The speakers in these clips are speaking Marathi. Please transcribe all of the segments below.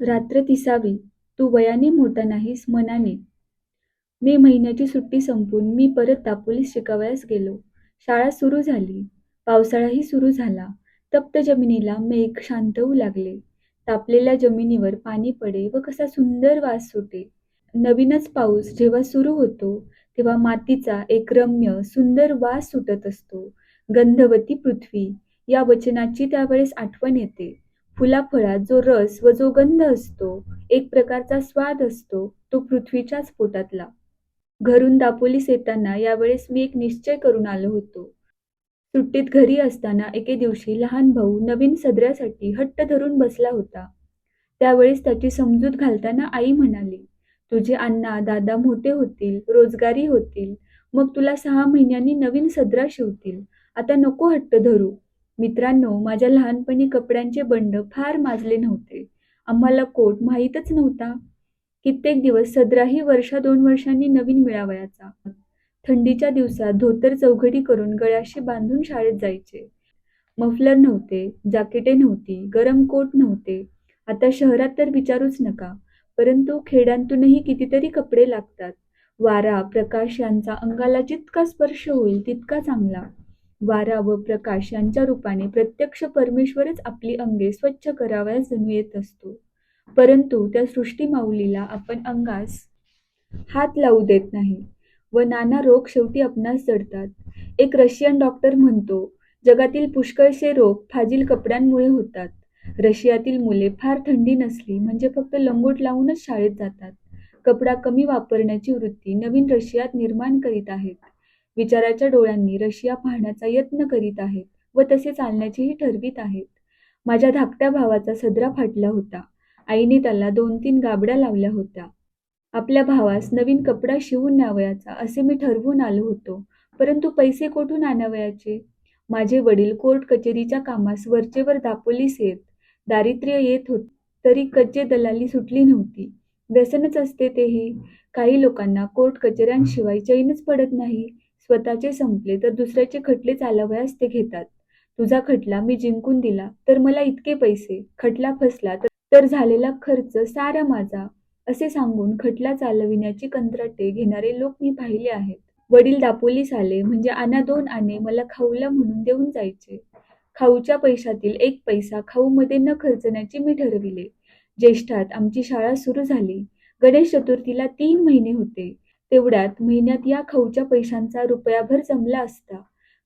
रात्र तिसावी. तू वयाने मोठा नाहीस मनाने. मे महिन्याची सुट्टी संपून मी परत दापोलीस शिकावयास गेलो. शाळा सुरू झाली. पावसाळाही सुरू झाला. तप्त जमिनीला मेघ शांत होऊ लागले. तापलेल्या जमिनीवर पाणी पडे व कसा सुंदर वास सुटे. नवीनच पाऊस जेव्हा सुरू होतो तेव्हा मातीचा एक रम्य सुंदर वास सुटत असतो. गंधवती पृथ्वी या वचनाची त्यावेळेस आठवण येते. फुलाफळात जो रस व जो गंध असतो एक प्रकारचा स्वाद असतो तो पृथ्वीच्याच पोटातला. घरून दापोलीस येताना यावेळेस मी एक निश्चय करून आलो होतो. सुट्टीत घरी असताना एके दिवशी लहान भाऊ नवीन सदऱ्यासाठी हट्ट धरून बसला होता. त्यावेळेस त्याची समजूत घालताना आई म्हणाली तुझे अण्णा दादा मोठे होतील रोजगारी होतील मग तुला सहा महिन्यांनी नवीन सदरा शिवतील. आता नको हट्ट धरू. मित्रांनो माझ्या लहानपणी कपड्यांचे बंड फार माजले नव्हते. आम्हाला कोट माहीतच नव्हता. कित्येक दिवस सदराही वर्षा दोन वर्षांनी नवीन मिळावयाचा. थंडीच्या दिवसात धोतर चौघडी करून गळ्याशी बांधून शाळेत जायचे. मफलर नव्हते जाकेटे नव्हती गरम कोट नव्हते. आता शहरात तर विचारूच नका परंतु खेड्यांतूनही कितीतरी कपडे लागतात. वारा प्रकाश यांचा अंगाला जितका स्पर्श होईल तितका चांगला. वारा व प्रकाश यांच्या रूपाने प्रत्यक्ष परमेश्वरच आपली अंगे स्वच्छ करावयास जणू येत असतो. परंतु त्या सृष्टी माऊलीला आपण अंगास हात लावू देत नाही व नाना रोग शेवटी आपणास जडतात. एक रशियन डॉक्टर म्हणतो जगातील पुष्कळसे रोग फाजील कपड्यांमुळे होतात. रशियातील मुले फार थंडी नसली म्हणजे फक्त लंगोट लावूनच शाळेत जातात. कपडा कमी वापरण्याची वृत्ती नवीन रशियात निर्माण करीत आहेत. विचाराच्या डोळ्यांनी रशिया पाहण्याचा यत्न करीत आहेत व तसे चालण्याचेही ठरवीत आहेत. माझ्या धाकट्या भावाचा सदरा फाटला होता. आईने त्याला दोन तीन गाबड्या लावल्या होत्या. आपल्या भावास नवीन कपडा शिवून न्यावयाचा असे मी ठरवून आलो होतो. परंतु पैसे कोठून आणावयाचे? माझे वडील कोर्ट कचेरीच्या कामास वरचेवर दापोलीस येत दारिद्र्य येत होत तरी कच्चे दलाली सुटली नव्हती. व्यसनच असते तेही. काही लोकांना कोर्ट कचेऱ्यांशिवाय चैनच पडत नाही. स्वतःचे संपले तर दुसऱ्याचे खटले चालवयास ते घेतात. तुझा खटला मी जिंकून दिला तर मला इतके पैसे. खटला फसला तर झालेला खर्च सारा माझा असे सांगून खटला चालविण्याची कंत्राटे घेणारे लोक मी पाहिले आहेत. वडील दापोलीस आले म्हणजे आना दोन आणे मला खाऊला म्हणून देऊन जायचे. खाऊच्या पैशातील एक पैसा खाऊमध्ये न खर्चण्याचे मी ठरविले. ज्येष्ठात आमची शाळा सुरू झाली. गणेश चतुर्थीला तीन महिने होते. तेवढ्यात महिन्यात या खाऊच्या पैशांचा रुपयाभर जमला असता.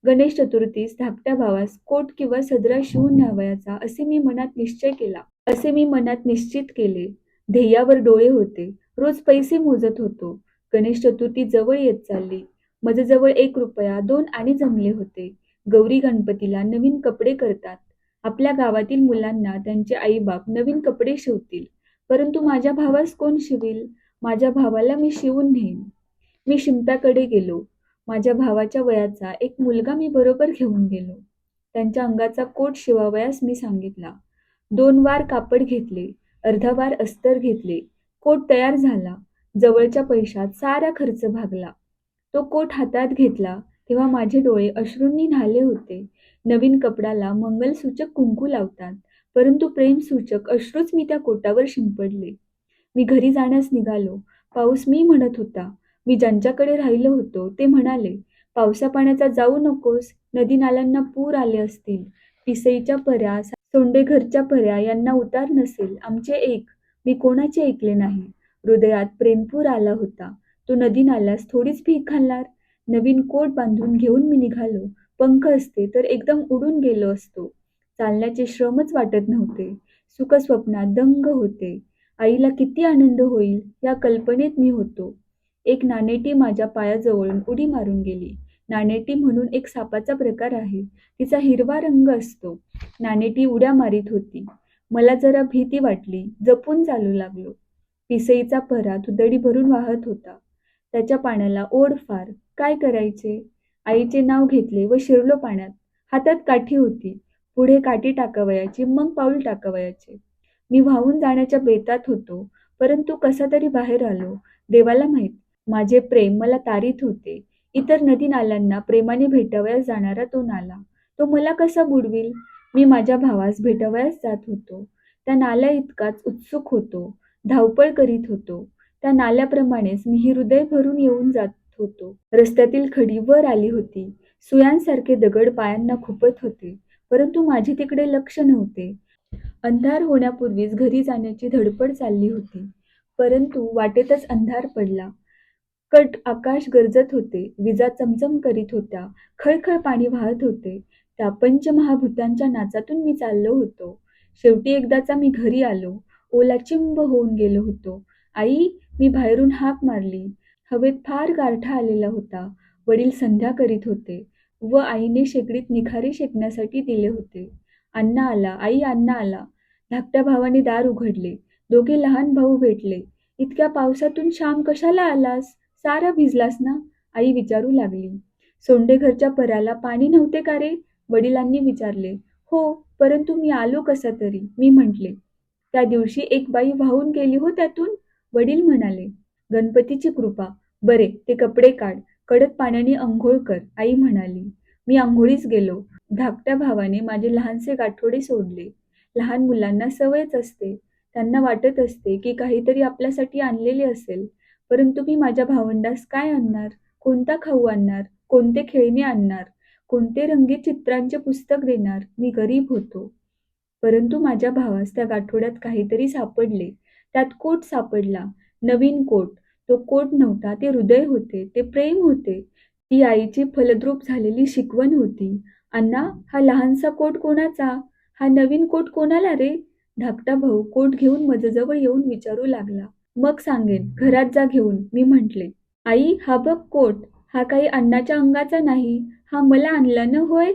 गणेश चतुर्थीस धाकट्या भावास कोट किंवा सदरा शिवून न्यावयाचा असे मी मनात निश्चय केला. असे मी मनात निश्चित केले. ध्येयावर डोळे होते. रोज पैसे मोजत होतो. गणेश चतुर्थी जवळ येत चालली. माझ्याजवळ एक रुपया दोन आणि जमले होते. गौरी गणपतीला नवीन कपडे करतात. आपल्या गावातील मुलांना त्यांचे आईबाप नवीन कपडे शिवतील. परंतु माझ्या भावास कोण शिवील? माझ्या भावाला मी शिवून नेईन. मी शिंप्याकडे गेलो. माझ्या भावाच्या वयाचा एक मुलगा मी बरोबर घेऊन गेलो. त्यांच्या अंगाचा कोट शिवावयास मी सांगितला. दोन वार कापड घेतले. अर्धा वार अस्तर घेतले. कोट तयार झाला. जवळच्या पैशात सारा खर्च भागला. तो कोट हातात घेतला. तेव्हा माझे डोळे अश्रूंनी न्हाले होते. नवीन कपड्याला मंगलसूचक कुंकू लावतात. परंतु प्रेमसूचक अश्रूच मी त्या कोटावर शिंपडले. मी घरी जाण्यास निघालो. पाऊस मी म्हणत होता. मी ज्यांच्याकडे राहिलो होतो ते म्हणाले पावसा पाण्याचा जाऊ नकोस. नदी नाल्यांना पूर आले असतील. पिसईच्या पर्या सोंडेघरच्या पर्या यांना उतार नसेल. आमचे एक. मी कोणाचे ऐकले नाही. हृदयात प्रेमपूर आला होता. तो नदी नाल्यास थोडीच भीक घालणार? नवीन कोट बांधून घेऊन मी निघालो. पंख असते तर एकदम उडून गेलो असतो. चालण्याचे श्रमच वाटत नव्हते. सुखस्वप्नात दंग होते. आईला किती आनंद होईल या कल्पनेत मी होतो. एक नाणेटी माझ्या पायाजवळून उडी मारून गेली. नाणेटी म्हणून एक सापाचा प्रकार आहे. तिचा हिरवा रंग असतो. नाणेटी उड्या मारीत होती. मला जरा भीती वाटली. जपून चालू लागलो. पिसईचा परा तुदडी भरून वाहत होता. त्याच्या पाण्याला ओढ फार. काय करायचे? आईचे नाव घेतले व शिरलो पाण्यात. हातात काठी होती. पुढे काठी टाकावयाची मग पाऊल टाकावयाचे. मी वाहून जाण्याच्या बेतात होतो परंतु कसा तरी बाहेर आलो. देवाला माहीत माझे प्रेम मला तारीत होते. इतर नदी नाल्यांना प्रेमाने भेटावयास जाणारा तो नाला. तो मला कसा बुडविल? मी माझ्या भावास भेटावयास जात होतो. त्या नाल्या इतकाच उत्सुक होतो धावपळ करीत होतो. त्या नाल्याप्रमाणेच मी हृदय भरून येऊन जात होतो. रस्त्यातील खडी वर आली होती. सुयांसारखे दगड पायांना खुपत होते परंतु माझे तिकडे लक्ष नव्हते. अंधार होण्यापूर्वीच घरी जाण्याची धडपड चालली होती. परंतु वाटेतच अंधार पडला. कट आकाश गरजत होते. विजा चमचम करीत होत्या. खळखळ पाणी वाहत होते. त्या पंचमहाभूतांच्या नाचातून मी चाललो होतो. शेवटी एकदाचा मी घरी आलो. ओला चिंब होऊन गेलो होतो. आई मी बाहेरून हाक मारली. हवेत फार गारठा आलेला होता. वडील संध्या करीत होते व आईने शेगडीत निखारी शेकण्यासाठी दिले होते. अण्णा आला. आई अण्णा आला. धाकट्या भावाने दार उघडले. दोघे लहान भाऊ भेटले. इतक्या पावसातून श्याम कशाला आलास? सारा भिजलास ना? आई विचारू लागली. सोंडेघरच्या पराला पाणी नव्हते का रे? वडिलांनी विचारले. हो परंतु मी आलो कसा तरी? मी म्हटले. त्या दिवशी एक बाई वाहून गेली हो त्यातून? वडील म्हणाले. गणपतीची कृपा. बरे ते कपडे काढ. कडक पाण्याने अंघोळ कर आई म्हणाली. मी आंघोळीस गेलो. धाकट्या भावाने माझे लहानसे गाठोडे सोडले. लहान मुलांना सवयच असते. त्यांना वाटत असते की काहीतरी आपल्यासाठी आणलेले असेल. परंतु मी माझ्या भावंडास काय आणणार? कोणता खाऊ आणणार? कोणते खेळणे आणणार? कोणते रंगीत चित्रांचे पुस्तक देणार? मी गरीब होतो. परंतु माझ्या भावास त्या गाठोड्यात काहीतरी सापडले. त्यात कोट सापडला. नवीन कोट. तो कोट नव्हता ते हृदय होते ते प्रेम होते. ती आईची फलद्रूप झालेली शिकवण होती. अण्णा हा लहानसा कोट कोणाचा? हा नवीन कोट कोणाला रे? धाकटा भाऊ कोट घेऊन मजजवळ येऊन विचारू लागला. मग सांगेन घरात जा घेऊन मी म्हटले. आई हा बघ कोट हा काही अण्णाच्या अंगाचा नाही हा मला आणला न होय?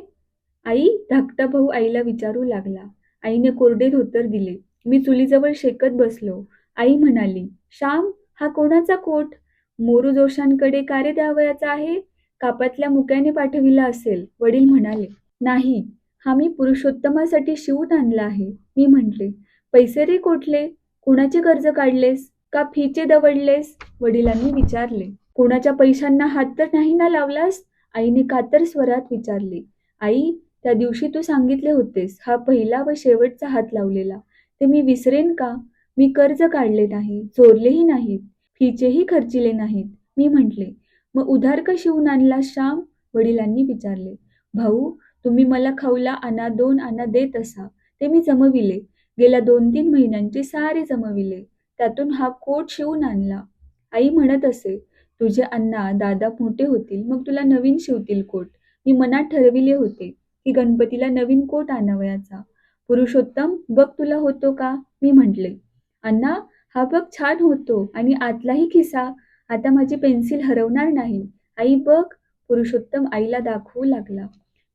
आई धाकटा भाऊ आईला विचारू लागला. आईने कोरडे धोतर दिले. मी चुलीजवळ शेकत बसलो. आई म्हणाली श्याम हा कोणाचा कोट? मोरू जोशांकडे कार्य द्यावयाचा आहे? कापातल्या मुक्याने पाठविला असेल. वडील म्हणाले नाही हा मी पुरुषोत्तमासाठी शिवून आणला आहे. मी म्हटले पैसे रे कोठले? कुणाचे कर्ज काढलेस? का फीचे दवडलेस? वडिलांनी विचारले कोणाच्या पैशांना हात तर नाही ना लावलास? आईने कातर स्वरात विचारले आई त्या दिवशी तू सांगितले होतेस हा पहिला व शेवटचा हात लावलेला. ते मी विसरेन का? मी कर्ज काढले नाही चोरलेही नाहीत फीचेही खर्चिले नाहीत. मी म्हटले मग उधार का शिवून आणला श्याम? वडिलांनी विचारले भाऊ तुम्ही मला खाऊला आणा दोन आणा देत असा. ते मी जमविले. गेल्या दोन तीन महिन्यांचे सारे जमविले. त्यातून हा कोट शिवून आणला. आई म्हणत असे तुझे अण्णा दादा मोठे होतील मग तुला नवीन शिवतील कोट. मी मनात ठरविले होते की गणपतीला नवीन कोट आणावयाचा. पुरुषोत्तम बघ तुला होतो का? मी म्हटले. अण्णा हा बघ छान होतो आणि आतलाही खिसा. आता माझी पेन्सिल हरवणार नाही. आई बघ. पुरुषोत्तम आईला दाखवू लागला.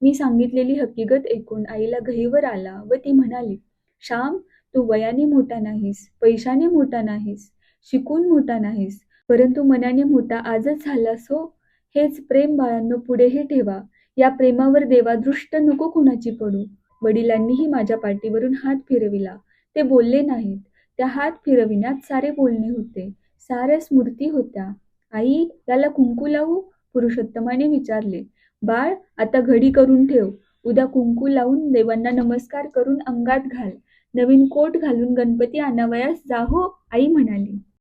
मी सांगितलेली हकीकत ऐकून आईला गहीवर आला व ती म्हणाली श्याम तू वयाने मोठा नाहीस पैशाने मोठा नाहीस शिकून मोठा नाहीस परंतु मनाने मोठा आजच झालास हो. हेच प्रेम बाळांनो पुढेही ठेवा. या प्रेमावर देवादृष्ट नको कुणाची पडू. वडिलांनीही माझ्या पाठीवरून हात फिरविला. ते बोलले नाहीत. त्या हात फिरविण्यात सारे बोलणे होते. साऱ्या स्मृती होत्या. आई याला कुंकू लावू? पुरुषोत्तमाने विचारले. बाळ आता घडी करून ठेव. उद्या कुंकू लावून देवांना नमस्कार करून अंगात घाल. नवीन कोट घालून गणपती आणावयास जा हो आई म्हणाली.